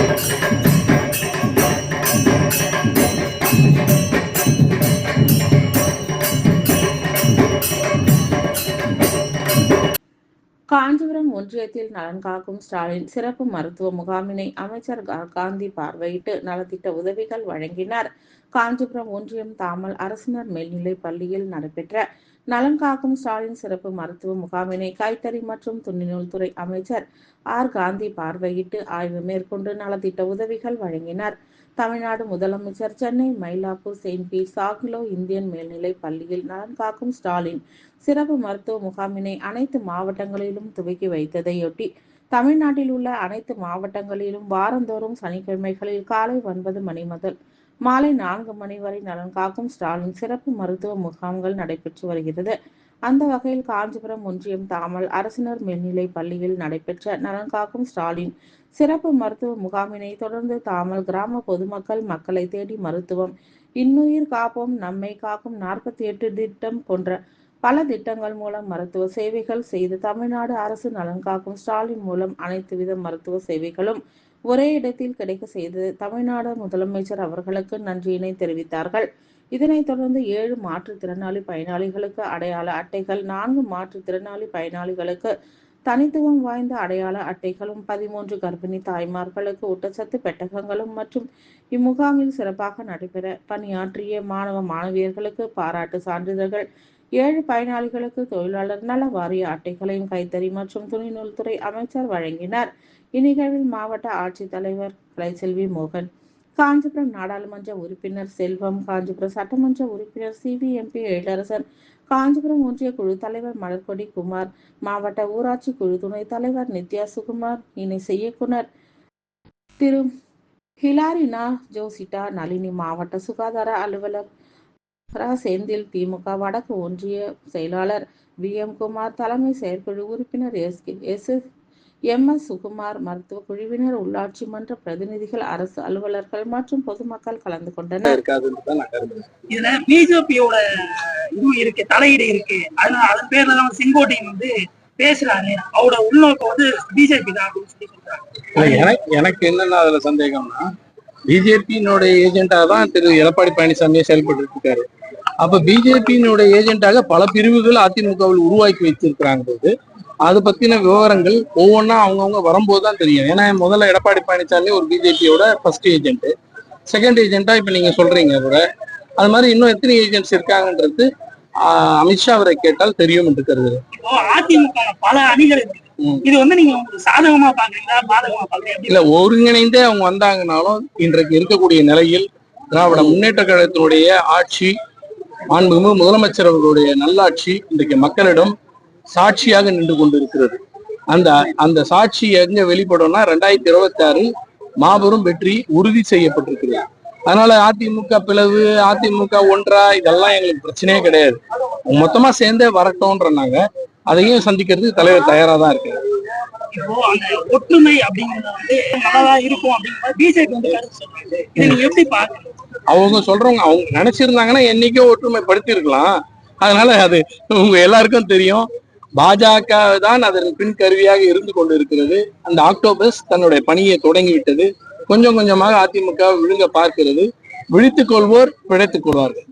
Thank you. Kanchipuram ஒன்றியத்தில் நலன் காக்கும் ஸ்டாலின் சிறப்பு மருத்துவ முகாமினை அமைச்சர் காந்தி பார்வையிட்டு நலத்திட்ட உதவிகள் வழங்கினார். காஞ்சிபுரம் ஒன்றியம் தாமல் அரசினர் மேல்நிலைப் பள்ளியில் நடைபெற்ற நலன் காக்கும் ஸ்டாலின் சிறப்பு மருத்துவ முகாமினை கைத்தறி மற்றும் துணிநூல் துறை அமைச்சர் ஆர். காந்தி பார்வையிட்டு ஆய்வு மேற்கொண்டு நலத்திட்ட உதவிகள் வழங்கினார். தமிழ்நாடு முதலமைச்சர் Chennai Mylapore Saint Bede's Anglo Indian மேல்நிலை பள்ளியில் நலன் காக்கும் ஸ்டாலின் சிறப்பு மருத்துவ முகாமினை அனைத்து மாவட்டங்களிலும் துவக்கி வைத்ததையொட்டி தமிழ்நாட்டில் உள்ள அனைத்து மாவட்டங்களிலும் வாரந்தோறும் சனிக்கிழமைகளில் காலை ஒன்பது மணி முதல் மாலை நான்கு மணி வரை நலன் காக்கும் ஸ்டாலின் சிறப்பு மருத்துவ முகாம்கள் நடைபெற்று வருகிறது. அந்த வகையில் காஞ்சிபுரம் ஒன்றியம் தாமல் அரசினர் மேல்நிலை பள்ளியில் நடைபெற்ற நலன் காக்கும் ஸ்டாலின் சிறப்பு மருத்துவ முகாமினை தொடர்ந்து தாமல் கிராம பொதுமக்கள் மக்களை தேடி மருத்துவம் இன்னுயிர் காப்போம் நம்மை காக்கும் நாற்பத்தி எட்டு திட்டம் போன்ற பல திட்டங்கள் மூலம் மருத்துவ சேவைகள் செய்து தமிழ்நாடு அரசு நலன் காக்கும் ஸ்டாலின் மூலம் அனைத்து வித மருத்துவ சேவைகளும் ஒரே இடத்தில் கிடைக்க செய்து தமிழ்நாடு முதலமைச்சர் அவர்களுக்கு நன்றியினை தெரிவித்தார்கள். இதனைத் தொடர்ந்து ஏழு மாற்றுத்திறனாளி பயனாளிகளுக்கு அடையாள அட்டைகள் நான்கு மாற்றுத்திறனாளி பயனாளிகளுக்கு தனித்துவம் வாய்ந்த அடையாள அட்டைகளும் பதிமூன்று கர்ப்பிணி தாய்மார்களுக்கு ஊட்டச்சத்து பெட்டகங்களும் மற்றும் இம்முகாமில் சிறப்பாக நடைபெற பணியாற்றிய மாணவ மாணவியர்களுக்கு பாராட்டு சான்றிதழ்கள் ஏழு பயனாளிகளுக்கு தொழிலாளர் நல வாரிய அட்டைகளையும் கைத்தறி மற்றும் துணிநூல் துறை அமைச்சர் வழங்கினார். இந்நிகழ்வில் மாவட்ட ஆட்சித்தலைவர் கலைச்செல்வி மோகன் காஞ்சிபுரம் நாடாளுமன்ற உறுப்பினர் செல்வம் காஞ்சிபுரம் சட்டமன்ற உறுப்பினர் சிபிஎம்பி எழிலரசன் காஞ்சிபுரம் ஒன்றிய குழு தலைவர் மலர்கொடி குமார் மாவட்ட ஊராட்சி குழு துணைத் தலைவர் நித்யா சுகுமார் இணை செய்யக்குனர் திரு ஹிலாரினா ஜோசிட்டா நளினி மாவட்ட சுகாதார அலுவலர் ரா. செந்தில் திமுக வடக்கு ஒன்றிய செயலாளர் வி. எம். குமார் தலைமை செயற்குழு உறுப்பினர் S. S. M. S. Sukumar மருத்துவ குழுவினர் உள்ளாட்சி மன்ற பிரதிநிதிகள் அரசு அலுவலர்கள் மற்றும் பொதுமக்கள் கலந்து கொண்டனர். இருக்காதுன்னு தான் நான் கருதுறேன் இதுல பிஜேபியோட இது இருக்கு தலையீடு இருக்கு. அதனால அதன் பேர்ல தான் செங்கோட்டையன் வந்து பேசுறாரு. அவரோட உள்நோக்கம் வந்து பிஜேபி தான் அப்படின்னு சொல்லி சொல்றாங்க. இல்ல, எனக்கு எனக்கு என்னன்னா அதுல சந்தேகம்னா பிஜேபியினுடைய ஏஜென்டா தான் திரு. எடப்பாடி பழனிசாமியே செயல்பட்டு இருக்காரு. அப்ப பிஜேபியினுடைய ஏஜென்டாக பல பிரிவுகள் அதிமுகவில் உருவாக்கி வச்சிருக்கிறாங்க போது அது பத்தின விவரங்கள் ஒவ்வொன்றா அவங்கவுங்க வரும்போது தான் தெரியும். ஏன்னா முதல்ல எடப்பாடி பழனிசாமி ஒரு பிஜேபியோட ஃபர்ஸ்ட் ஏஜென்ட் செகண்ட் ஏஜென்ட்டா இப்ப நீங்க சொல்றீங்க கூட. அது மாதிரி இன்னும் எத்தனை ஏஜென்ட்ஸ் இருக்காங்கன்றது அமித்ஷா அவரை கேட்டால் தெரியும் என்று இப்போ அதிமுக பல அணிகள். இது வந்து நீங்க சாதகமா பாக்குறீங்களா? பாதகமா பாக்குறீங்க இல்ல ஒருங்கிணைந்தே அவங்க வந்தாங்கனாலும் இன்றைக்கு இருக்கக்கூடிய நிலையில் திராவிட முன்னேற்ற கழகத்தினுடைய ஆட்சி மாண்புமிகு முதலமைச்சர் அவர்களுடைய நல்லாட்சி இன்றைக்கு மக்களிடம் சாட்சியாக நின்று கொண்டிருக்கிறது. அந்த அந்த சாட்சி எங்க வெளிப்படும்னா ரெண்டாயிரத்தி இருபத்தி ஆறில் மாபெரும் வெற்றி உறுதி செய்யப்பட்டிருக்கிறது. அதனால அதிமுக பிளவு அதிமுக ஒன்றா இதெல்லாம் எங்களுக்கு பிரச்சனையே கிடையாது. மொத்தமா சேர்ந்தே வரட்டும்ன்றனாங்க. அதையும் சந்திக்கிறதுக்கு தலைவர் தயாரா தான் இருக்காரு. ஒற்றுமை அப்படிங்கறது வந்து நல்லதா இருக்கும் அப்படிங்கிற பிஜேபி வந்து கருத்து சொல்றாங்க. இதை நீங்க எப்படி பாக்குறீங்க அவங்க சொல்றவங்க அவங்க நினைச்சிருந்தாங்கன்னா என்னைக்கோ ஒற்றுமைப்படுத்தி இருக்கலாம் அதனால அது உங்க எல்லாருக்கும் தெரியும். பாஜக தான் அதன் பின் கருவியாக இருந்து கொண்டு இருக்கிறது அந்த ஆக்டோபஸ் தன்னுடைய பணியை தொடங்கிவிட்டது. கொஞ்சம் கொஞ்சமாக அதிமுக விழுங்க பார்க்கிறது. விழித்துக் கொள்வோர் பிழைத்துக் கொள்வார்கள்.